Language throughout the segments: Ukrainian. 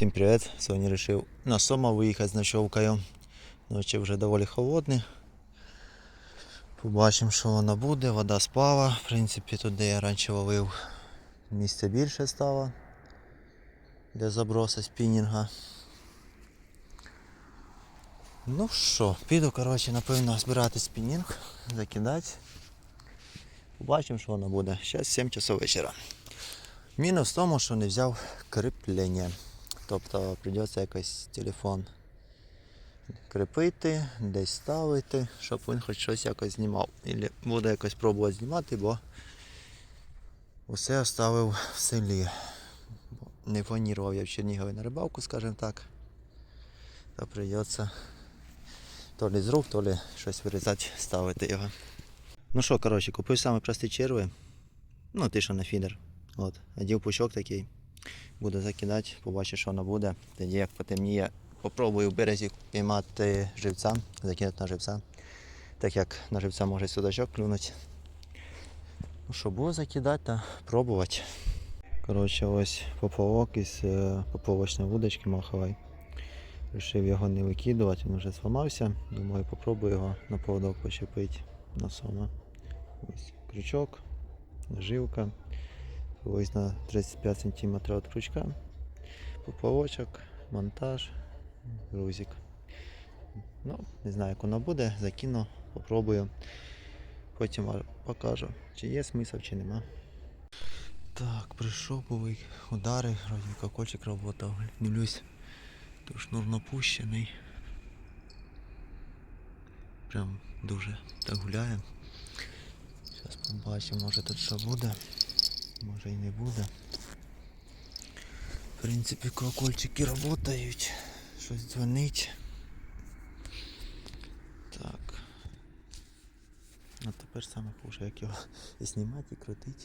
Всім привіт! Сьогодні вирішив на Сома виїхати з ночовкою. Ночі вже доволі холодні. Побачимо, що воно буде. Вода спала. В принципі, тут, де я раніше ловив, місце більше стало для забросу спінінга. Ну що, піду, коротше, напевно, збирати спінінг, закидати. Побачимо, що воно буде. Зараз 7 часов вечора. Мінус в тому, що не взяв кріплення. Тобто прийдеться якось телефон кріпити, десь ставити, щоб він хоч щось якось знімав. Ілі буду якось пробувати знімати, бо усе оставив в селі. Не планував я в Чернігові на рибалку, скажімо так. То прийдеться то лі з рук, то лі щось вирізати, ставити його. Ну що, коротше, купив саме прості черви. Ну, ти що на фідер. От, одів пучок такий. Буду закидати, побачу, що воно буде. Тоді як потемніє, попробую в березі піймати живця, закинути на живця. Так як на живця може судачок клюнути. Ну що, буду закидати та пробувати. Коротше, ось поплавок із е, поплавочної вудочки махової. Рішив його не викидувати, він вже зламався. Думаю, попробую його на поводок почепити на сома. Ось крючок, наживка. Ось на 35 см від крючка. Поплавочок, монтаж, грузик. Ну, не знаю, як воно буде, закину, попробую. Потім покажу, чи є смисл, чи нема. Так, прийшов удари, вроді колокольчик работав. Дивлюсь, то шнур напущений. Прям дуже так гуляє. Зараз побачимо, може тут що буде. Може і не буде. В принципі, колокольчики працюють. Щось дзвонить. Так. А тепер саме хуже, як його знімати і крутити.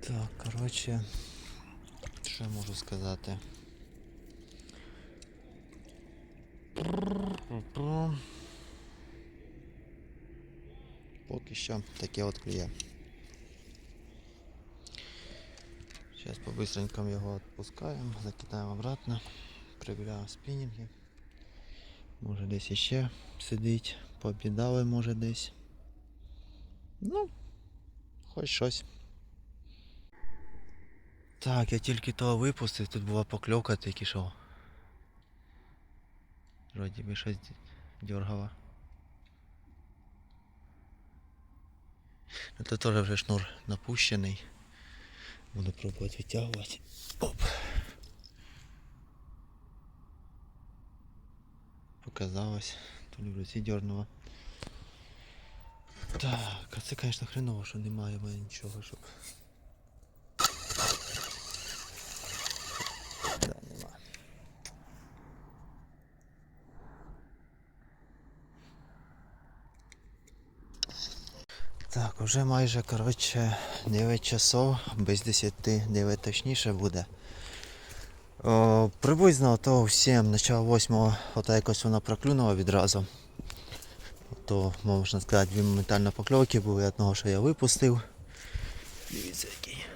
Так, коротше, що я можу сказати? Поки що таке от кліє. Сейчас по-быстренькому его отпускаем, закидаем обратно, проверяем спиннинги. Може десь іще сидить, пообідали може десь. Ну, хоч щось. Так, я тільки того випустив, тут була покльовка тільки що. Вроді би щось дергало. Це теж вже шнур напущений. Буду пробувати витягувати. Оп. Показалось. То ли в руці дернуло. Так, а це, звісно, хреново, що немає в мене нічого, щоб. Так, вже майже, коротше, 9 часов, без 10, 9 точніше буде. О, приблизно то в 7, начало 8 ото якось вона проклюнула відразу. То, можна сказати, дві моментально покльовки були одного, що я випустив. Дивіться який.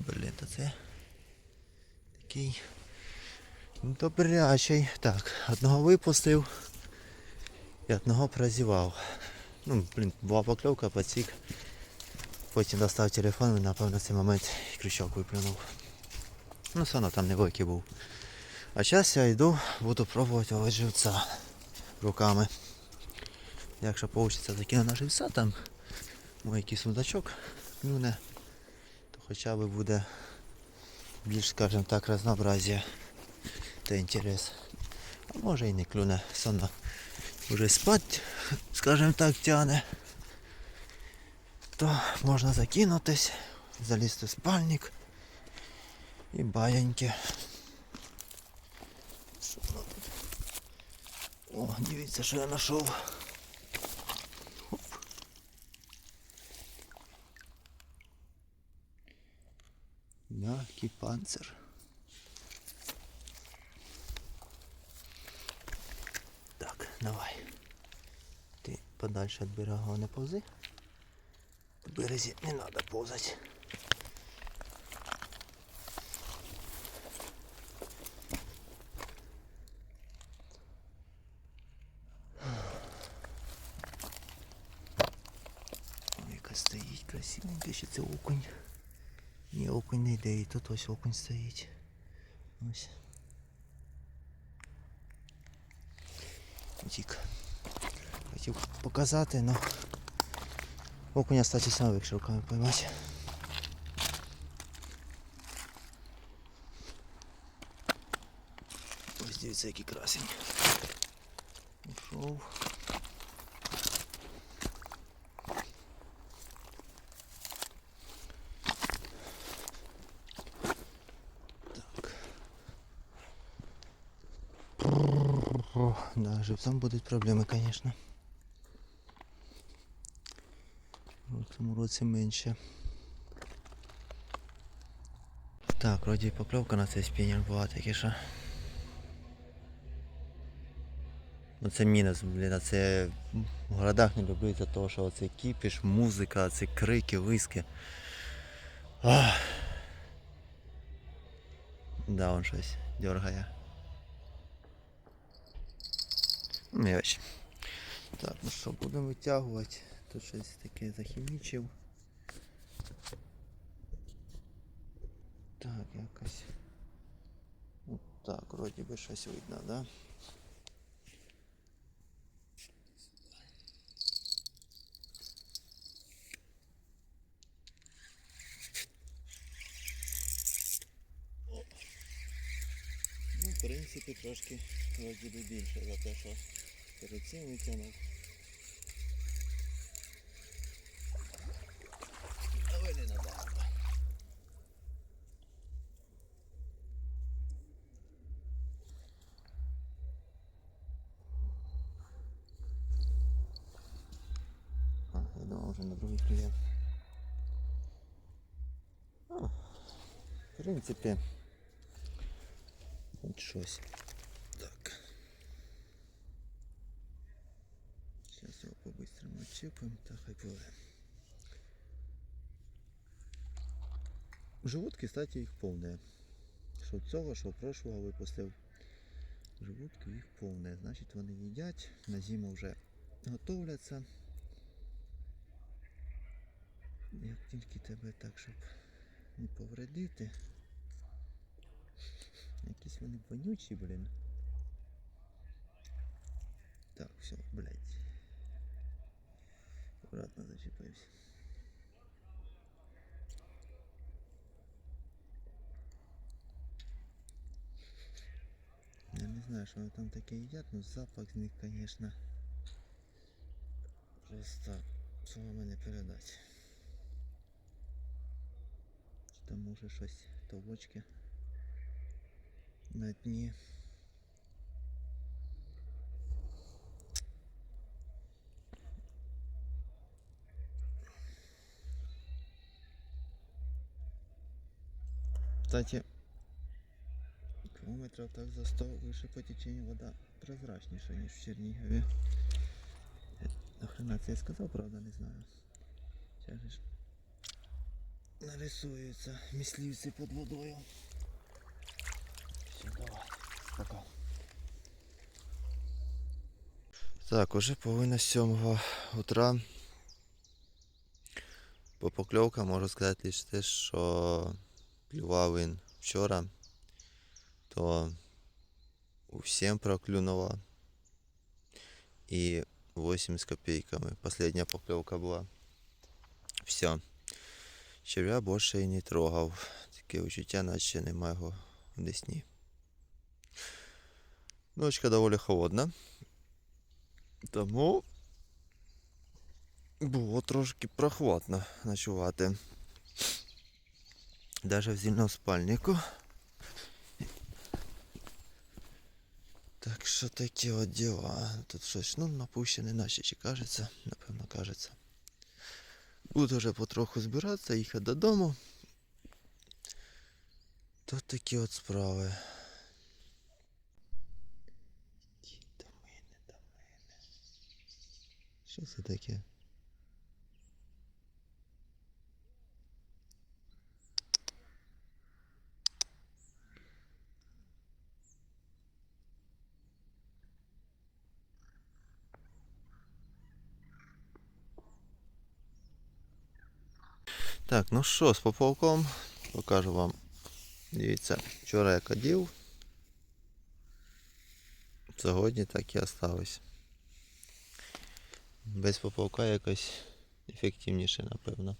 Блін, то це такий добрячий. Так, одного випустив і одного прозівав. Ну, блін, була покльовка, подсік. Потім достав телефон і напевно в цей момент крючок виплюнув. Ну, все одно там невеликий був. А зараз я йду, буду пробувати ловити живця руками. Якщо вийде закину на живця, там мой якийсь судачок клюне, то хоча б буде більш, скажімо так, разнообразія та інтерес. А може і не клюне, все одно вже спать, скажімо так, тяне. То можна закинутись, залізти в спальник і баяньки. О, дивіться, що я знайшов. Мягкий панцир. Так, давай подальше от берега не ползи. В березі не треба повзати. Яка стоїть красивенька, ще це окунь. Ні, окунь не йде, і тут ось окунь стоїть. Ось. Тік. Хотів показати, але окуня статі сам якщо руками поймати. Ось дивіться, який красень. Ушов. Так. О, да, живцам будуть проблеми, звісно. В цьому році менше. Так, вроді покльовка на цей спінінг була таки що. Ну це мінус, блін, а це в городах не люблю за того, що оце кіпіш, музика, ці крики, виски. Ах. Да, он щось дергає. М'яч. Так, ну що, будемо витягувати. Тут щось таке захімічив. Так, якось. От так, вроді би щось видно, да? Ну, в принципі, трошки вроді би більше за те, що перед цим витягнув. Але не набагато. А, вже на другий клієнт. В принципі, От щось. Так. Зараз його по-бистрому відчіпимо та хай пливе. Живутки, кстати, їх повне. Що цього, що прошлого випустив. Живутки їх повне. Значить вони їдять, на зиму вже готовляться. Як тільки тебе так, щоб не повредити. Якісь вони вонючі, блін. Так, все, блядь. Аккуратно зачепився. Я не знаю, що вони там таке їдять, но запах з них, конечно, просто словами не передать. там може щось толочки на дні. Кстати, кілометрів так за 100 вище по теченню вода прозрачніша, ніж в Чернігові. Е, Нахрена це я сказав, правда, не знаю. Зараз же ж Нарисуються мисливці під водою. Все, давай. Пока. Так, уже половина сьомого утра. По покльовкам можу сказати лише те, що клював він вчора, то всім проклюнуло. І 8 з копійками. Последня покльовка була. Все. Черв'я більше і не трогав. Таке відчуття, наче немає його в Десні. Ночка доволі холодна. Тому було трошки прохладно ночувати. Даже в зільному спальнику. Так що такі от діла. Тут щось, ну, напущене наші чи кажеться, напевно кажеться. Буду вже потроху збиратися, їхати додому. Тут такі от справи. Що це таке? Так, ну що, з поповком покажу вам. Дивіться, вчора я кадів. Сьогодні так і осталось. Без поповка якось ефективніше, напевно.